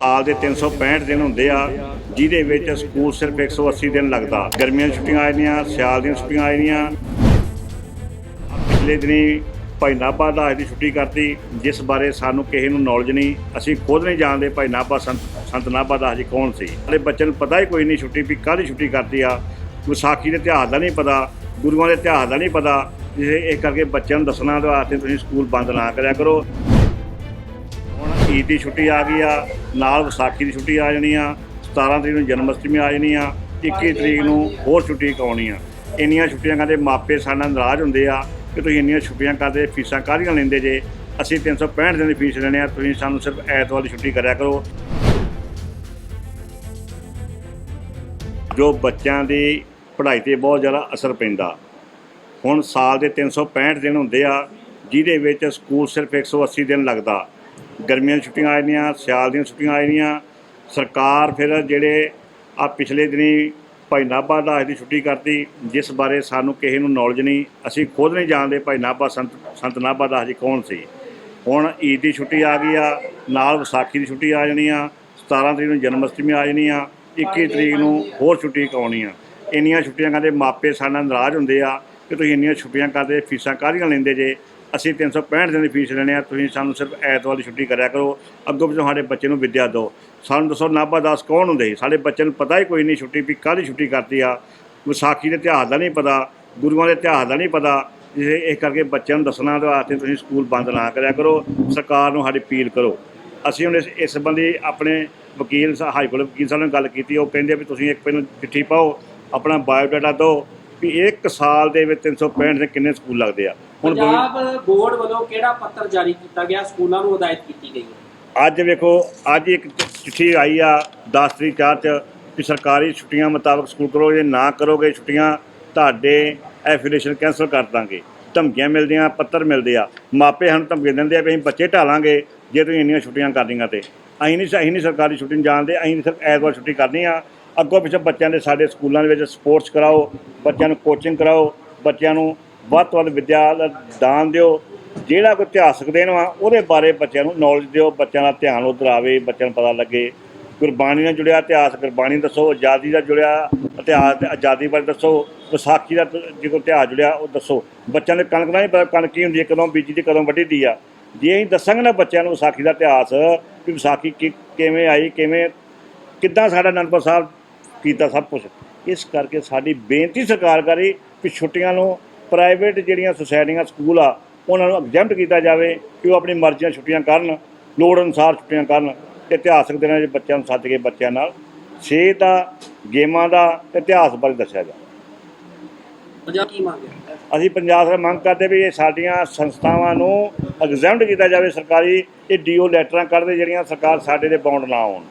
ਸਾਲ ਦੇ 365 ਦਿਨ ਹੁੰਦੇ ਆ, ਜਿਹਦੇ ਵਿੱਚ ਸਕੂਲ ਸਿਰਫ 180 ਦਿਨ ਲੱਗਦਾ। ਗਰਮੀਆਂ ਦੀਆਂ ਛੁੱਟੀਆਂ ਆ ਜਾਂਦੀਆਂ, ਸਿਆਲ ਦੀਆਂ ਛੁੱਟੀਆਂ ਆ ਜਾਂਦੀਆਂ। ਪਿਛਲੇ ਦਿਨੀ ਭਾਈ ਨਾਭਾ ਦਾ ਦੀ ਛੁੱਟੀ ਕਰਤੀ, ਜਿਸ ਬਾਰੇ ਸਾਨੂੰ ਕਿਸੇ ਨੂੰ ਨੌਲੇਜ ਨਹੀਂ, ਅਸੀਂ ਖੁਦ ਨਹੀਂ ਜਾਣਦੇ ਭਾਈ ਨਾਭਾ ਸੰਤ ਸੰਤ ਨਾਭਾ ਦਾ ਜੀ ਕੌਣ ਸੀ। ਸਾਡੇ ਬੱਚੇ ਨੂੰ ਪਤਾ ਹੀ ਕੋਈ ਨਹੀਂ ਛੁੱਟੀ ਵੀ ਕਾਹਦੀ ਛੁੱਟੀ ਕਰਤੀ ਆ। ਵਿਸਾਖੀ ਦੇ ਇਤਿਹਾਸ ਦਾ ਨਹੀਂ ਪਤਾ, ਗੁਰੂਆਂ ਦੇ ਇਤਿਹਾਸ ਦਾ ਨਹੀਂ ਪਤਾ। ਜਿਸੇ ਇਹ ਕਰਕੇ ਬੱਚਿਆਂ ਨੂੰ ਦੱਸਣਾ ਦੇ ਵਾਸਤੇ ਤੁਸੀਂ ਸਕੂਲ ਬੰਦ ਨਾ ਕਰਿਆ ਕਰੋ। ਹੁਣ ਈਦ ਦੀ ਛੁੱਟੀ ਆ ਗਈ ਆ ਨਾਲ ਵਿਸਾਖੀ ਦੀ ਛੁੱਟੀ ਆ ਜਾਣੀ ਆ 17 ਤਰੀਕ ਨੂੰ ਜਨਮ ਅਸ਼ਟਮੀ ਆ ਜਾਣੀ ਆ 21 ਤਰੀਕ ਨੂੰ ਹੋਰ ਛੁੱਟੀ ਕਾਉਣੀ ਆ। ਇੰਨੀਆਂ ਛੁੱਟੀਆਂ ਕਰਦੇ ਮਾਪੇ ਸਾਡੇ ਨਾਰਾਜ਼ ਹੁੰਦੇ ਆ ਕਿ ਤੁਸੀਂ ਇੰਨੀਆਂ ਛੁੱਟੀਆਂ ਕਰਦੇ ਫੀਸਾਂ ਕਾਹਦੀਆਂ ਲੈਂਦੇ ਜੇ? ਅਸੀਂ 365 ਦਿਨ ਦੀ ਫੀਸ ਲੈਣੇ ਆ, ਤੁਸੀਂ ਸਾਨੂੰ ਸਿਰਫ ਐਤਵਾਰ ਦੀ ਛੁੱਟੀ ਕਰਿਆ ਕਰੋ। ਜੋ ਬੱਚਿਆਂ ਦੀ ਪੜ੍ਹਾਈ ਤੇ ਬਹੁਤ ਜ਼ਿਆਦਾ ਅਸਰ ਪੈਂਦਾ। ਹੁਣ ਸਾਲ ਦੇ 365 ਦਿਨ ਹੁੰਦੇ ਆ, ਜਿਹਦੇ ਵਿੱਚ ਸਕੂਲ ਸਿਰਫ 180 ਦਿਨ ਲੱਗਦਾ। ਗਰਮੀਆਂ ਦੀਆਂ ਛੁੱਟੀਆਂ ਆ ਜਾਂਦੀਆਂ, ਸਿਆਲ ਦੀਆਂ ਛੁੱਟੀਆਂ ਆ ਜਾਂਦੀਆਂ। ਸਰਕਾਰ ਫਿਰ ਜਿਹੜੇ ਆ ਪਿਛਲੇ ਦਿਨੀ ਭਾਈ ਨਾਭਾ ਦਾ ਦੀ ਛੁੱਟੀ ਕਰਤੀ, ਜਿਸ ਬਾਰੇ ਸਾਨੂੰ ਕਿਸੇ ਨੂੰ ਨੌਲੇਜ ਨਹੀਂ, ਅਸੀਂ ਖੁਦ ਨਹੀਂ ਜਾਣਦੇ ਭਾਈ ਨਾਭਾ ਸੰਤ ਸੰਤ ਨਾਭਾ ਦਾਸ਼ ਜੀ ਕੌਣ ਸੀ। ਹੁਣ ਈਦ ਦੀ ਛੁੱਟੀ ਆ ਗਈ ਆ, ਨਾਲ ਵਿਸਾਖੀ ਦੀ ਛੁੱਟੀ ਆ ਜਾਣੀ ਆ 17 ਤਰੀਕ ਨੂੰ ਜਨਮ ਅਸ਼ਟਮੀ ਆ ਜਾਣੀ ਆ 21 ਤਰੀਕ ਨੂੰ ਹੋਰ ਛੁੱਟੀ ਕਾਉਣੀ ਆ। ਇੰਨੀਆਂ ਛੁੱਟੀਆਂ ਕਰਦੇ ਮਾਪੇ ਸਾਡੇ ਨਾਰਾਜ਼ ਹੁੰਦੇ ਆ ਕਿ ਤੁਸੀਂ ਇੰਨੀਆਂ ਛੁੱਟੀਆਂ ਕਰਦੇ, ਫੀਸਾਂ ਕਾਹਦੀਆਂ ਲੈਂਦੇ ਜੇ? ਅਸੀਂ 365 ਦਿਨ ਦੀ ਫੀਸ ਲੈਣੇ ਆ ਤੁਸੀਂ ਸਾਨੂੰ ਸਿਰਫ ਐਤਵਾਰ ਦੀ ਛੁੱਟੀ ਕਰਿਆ ਕਰੋ। ਅੱਗੋਂ ਪਿੱਛੋਂ ਸਾਡੇ ਬੱਚੇ ਨੂੰ ਵਿੱਦਿਆ ਦਿਓ। ਸਾਨੂੰ ਦੱਸੋ ਨਾਭਾ ਦਾਸ ਕੌਣ ਹੁੰਦੇ? ਸੀ ਸਾਡੇ ਬੱਚੇ ਨੂੰ ਪਤਾ ਹੀ ਕੋਈ ਨਹੀਂ ਛੁੱਟੀ ਵੀ ਕਾਹਦੀ ਛੁੱਟੀ ਕਰਤੀ ਆ। ਵਿਸਾਖੀ ਦੇ ਇਤਿਹਾਸ ਦਾ ਨਹੀਂ ਪਤਾ, ਗੁਰੂਆਂ ਦੇ ਇਤਿਹਾਸ ਦਾ ਨਹੀਂ ਪਤਾ। ਜਿਸੇ ਇਸ ਕਰਕੇ ਬੱਚਿਆਂ ਨੂੰ ਦੱਸਣਾ ਦੇ ਵਾਸਤੇ ਤੁਸੀਂ ਸਕੂਲ ਬੰਦ ਨਾ ਕਰਿਆ ਕਰੋ। ਸਰਕਾਰ ਨੂੰ ਸਾਡੀ ਅਪੀਲ ਕਰੋ। ਅਸੀਂ ਹੁਣ ਇਸ ਇਸ ਸੰਬੰਧੀ ਆਪਣੇ ਵਕੀਲ ਹਾਈ ਕੋਰਟ ਵਕੀਲ ਸਾਹਿਬ ਨਾਲ ਗੱਲ ਕੀਤੀ। ਉਹ ਕਹਿੰਦੇ ਵੀ ਤੁਸੀਂ ਇੱਕ ਪਹਿਲਾਂ ਚਿੱਠੀ ਪਾਓ, ਆਪਣਾ ਬਾਇਓਡਾਟਾ ਦਿਓ। ਵੀ ਇੱਕ ਸਾਲ ਦੇ ਵਿੱਚ 365 ਦੇ ਕਿੰਨੇ ਸਕੂਲ ਲੱਗਦੇ ਆ? ਹੁਣ ਪੰਜਾਬ ਬੋਰਡ ਵੱਲੋਂ ਕਿਹੜਾ ਪੱਤਰ ਜਾਰੀ ਕੀਤਾ ਗਿਆ? ਸਕੂਲਾਂ ਨੂੰ ਹਦਾਇਤ ਕੀਤੀ ਗਈ ਹੈ। ਅੱਜ ਵੇਖੋ ਅੱਜ ਇੱਕ ਚਿੱਠੀ ਆਈ ਆ 10 ਤਰੀਕ ਚਾਰ ਚ ਕਿ ਸਰਕਾਰੀ ਛੁੱਟੀਆਂ ਮੁਤਾਬਕ ਸਕੂਲ ਕਰੋ ਜੇ ਨਾ ਕਰੋਗੇ ਛੁੱਟੀਆਂ ਤੁਹਾਡੇ ਐਫੀਲੀਏਸ਼ਨ ਕੈਂਸਲ ਕਰ ਦਾਂਗੇ। ਧਮਕੀਆਂ ਮਿਲਦੀਆਂ ਪੱਤਰ ਮਿਲਦੇ ਆ। ਮਾਪੇ ਸਾਨੂੰ ਧਮਕੀ ਦਿੰਦੇ ਆ ਵੀ ਅਸੀਂ ਬੱਚੇ ਢਾਲਾਂਗੇ ਜੇ ਤੁਸੀਂ ਇੰਨੀਆਂ ਛੁੱਟੀਆਂ ਕਰਨੀਆਂ ਤੇ। ਅਸੀਂ ਨਹੀਂ ਅਸੀਂ ਨਹੀਂ ਸਰਕਾਰੀ ਛੁੱਟੀ ਨੂੰ ਜਾਣਦੇ ਅਸੀਂ ਸਿਰਫ ਐਤਵਾਰ ਛੁੱਟੀ ਕਰਨੀ ਆ। ਅੱਗੋਂ ਪਿੱਛੇ ਬੱਚਿਆਂ ਦੇ ਸਾਡੇ ਸਕੂਲਾਂ ਦੇ ਵਿੱਚ ਸਪੋਰਟਸ ਕਰਾਓ, ਬੱਚਿਆਂ ਨੂੰ ਕੋਚਿੰਗ ਕਰਾਓ, ਬੱਚਿਆਂ ਨੂੰ ਵੱਧ ਤੋਂ ਵੱਧ ਵਿੱਦਿਆ ਦਾ ਦਾਨ ਦਿਓ, ਜਿਹੜਾ ਕੋਈ ਇਤਿਹਾਸਕ ਦੇਣ ਵਾ, ਉਹਦੇ ਬਾਰੇ ਬੱਚਿਆਂ ਨੂੰ ਨੌਲੇਜ ਦਿਓ, ਬੱਚਿਆਂ ਦਾ ਧਿਆਨ ਉਧਰ ਆਵੇ, ਬੱਚਿਆਂ ਨੂੰ ਪਤਾ ਲੱਗੇ। ਗੁਰਬਾਣੀ ਨਾਲ ਜੁੜਿਆ ਇਤਿਹਾਸ, ਗੁਰਬਾਣੀ ਦੱਸੋ, ਆਜ਼ਾਦੀ ਦਾ ਜੁੜਿਆ ਇਤਿਹਾਸ ਤੇ ਆਜ਼ਾਦੀ ਬਾਰੇ ਦੱਸੋ, ਵਿਸਾਖੀ ਦਾ ਤ- ਜੇ ਕੋਈ ਇਤਿਹਾਸ ਜੁੜਿਆ, ਉਹ ਦੱਸੋ। ਬੱਚਿਆਂ ਦੇ ਕਣਕ ਦਾ ਨਹੀਂ ਪਤਾ ਕਣਕ ਕੀ ਹੁੰਦੀ ਹੈ, ਕਦੋਂ ਬੀਜੀ ਦੀ, ਕਦੋਂ ਵੱਢੀ ਦੀ ਆ। ਜੇ ਅਸੀਂ ਦੱਸਾਂਗੇ ਨਾ ਬੱਚਿਆਂ ਨੂੰ ਵਿਸਾਖੀ ਦਾ ਇਤਿਹਾਸ ਕਿ ਵਿਸਾਖੀ ਕਿ- ਕਿਵੇਂ ਆਈ, ਕਿਵੇਂ, ਕਿੱਦਾਂ ਸਾਡਾ ਅਨੰਦਪੁਰ ਸਾਹਿਬ ਕੀਤਾ ਸਭ ਕੁਝ ਇਸ ਕਰਕੇ ਸਾਡੀ ਬੇਨਤੀ ਸਰਕਾਰ ਕਰੀ ਕਿ ਛੁੱਟੀਆਂ ਨੂੰ ਪ੍ਰਾਈਵੇਟ ਜਿਹੜੀਆਂ ਸੁਸਾਇਟੀਆਂ ਸਕੂਲ ਆ ਉਹਨਾਂ ਨੂੰ ਐਗਜ਼ੈਂਪਟ ਕੀਤਾ ਜਾਵੇ ਕਿ ਉਹ ਆਪਣੀ ਮਰਜ਼ੀ ਨਾਲ ਛੁੱਟੀਆਂ ਕਰਨ ਲੋੜ ਅਨੁਸਾਰ ਛੁੱਟੀਆਂ ਕਰਨ ਇਤਿਹਾਸਕ ਦਿਨਾਂ 'ਚ ਬੱਚਿਆਂ ਨੂੰ ਸੱਦ ਕੇ ਬੱਚਿਆਂ ਨਾਲ ਸਿਹਤ ਦਾ ਗੇਮਾਂ ਦਾ ਇਤਿਹਾਸ ਬਾਰੇ ਦੱਸਿਆ ਜਾਵੇ। ਪੰਜਾਬ ਕੀ ਮੰਗਿਆ ਅਸੀਂ ਪੰਜਾਬ ਸਰਕਾਰ ਮੰਗ ਕਰਦੇ ਵੀ ਇਹ ਸਾਡੀਆਂ ਸੰਸਥਾਵਾਂ ਨੂੰ ਐਗਜ਼ੈਂਪਟ ਕੀਤਾ ਜਾਵੇ ਸਰਕਾਰੀ ਇਹ ਡੀਓ ਲੈਟਰਾਂ ਕੱਢਦੇ ਜਿਹੜੀਆਂ ਸਰਕਾਰ ਸਾਡੇ ਦੇ ਬਾਉਂਡ ਨਾ ਆਉਣ।